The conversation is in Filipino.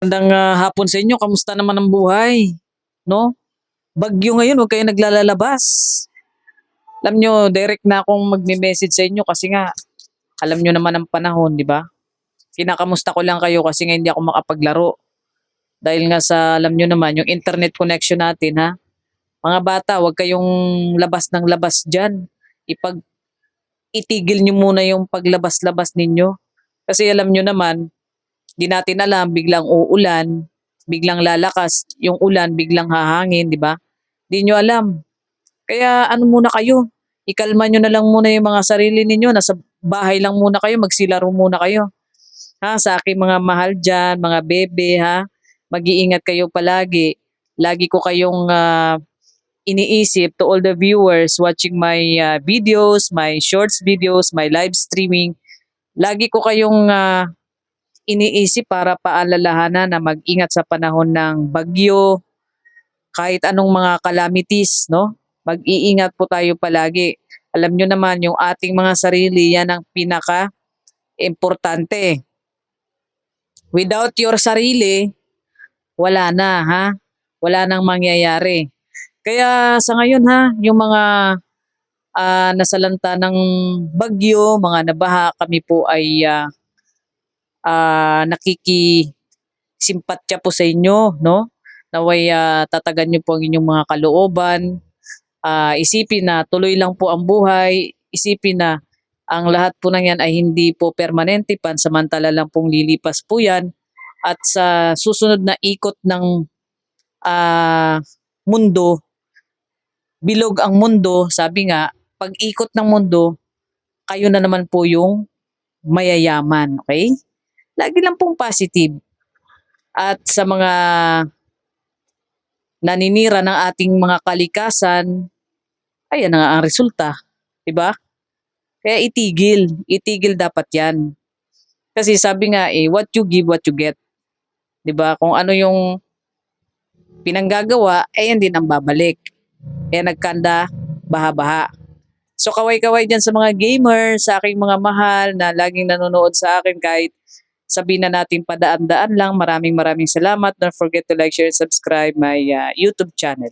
Magandang ah, hapon sa inyo. Kamusta naman ang buhay? No? Bagyo ngayon, huwag kayo naglalabas. Alam nyo, direct na akong magme-message sa inyo kasi nga, alam nyo naman ang panahon, di ba? Kinakamusta ko lang kayo kasi nga hindi ako makapaglaro. Dahil nga sa, alam nyo naman, yung internet connection natin, ha? Mga bata, huwag kayong labas ng labas dyan. Ipag, itigil nyo muna yung paglabas-labas ninyo. Kasi alam nyo naman, di natin alam, biglang uulan, biglang lalakas, yung ulan biglang hahangin, di ba? Di nyo alam. Kaya ano muna kayo, ikalma nyo na lang muna yung mga sarili ninyo, nasa bahay lang muna kayo, magsilaro muna kayo. Ha, sa aking mga mahal dyan, mga bebe, ha, mag-iingat kayo palagi. Lagi ko kayong ah, iniisip to all the viewers watching my ah, videos, my shorts videos, my live streaming. Lagi ko kayong ah, iniisip para paalalahanan na mag-ingat sa panahon ng bagyo, kahit anong mga calamities, no? Mag-iingat po tayo palagi. Alam nyo naman, yung ating mga sarili, yan ang pinaka-importante. Without your sarili, wala na, ha? Wala nang mangyayari. Kaya sa ngayon, ha, yung mga ah, nasalanta ng bagyo, mga nabaha, kami po ay ah, ah, nakikisimpatya po sa inyo, no? Naway ah, tatagan niyo po ang inyong mga kalooban. Ah, isipin na tuloy lang po ang buhay. Isipin na ang lahat po ng yan ay hindi po permanente, pansamantala lang pong lilipas po yan. At sa susunod na ikot ng ah, mundo, bilog ang mundo, sabi nga, pag ikot ng mundo, kayo na naman po yung mayayaman, okay? Lagi lang pong positive. At sa mga naninira ng ating mga kalikasan, ayan na nga ang resulta. 'di ba? Kaya itigil. Itigil dapat yan. Kasi sabi nga eh, what you give, what you get. 'Di ba? Kung ano yung pinanggagawa, eh din ang babalik. Kaya nagkanda, baha-baha. So kaway-kaway dyan sa mga gamer, sa aking mga mahal na laging nanonood sa akin kahit sabihin na natin padaan-daan lang. Maraming maraming salamat. Don't forget to like, share, and subscribe my uh, YouTube channel.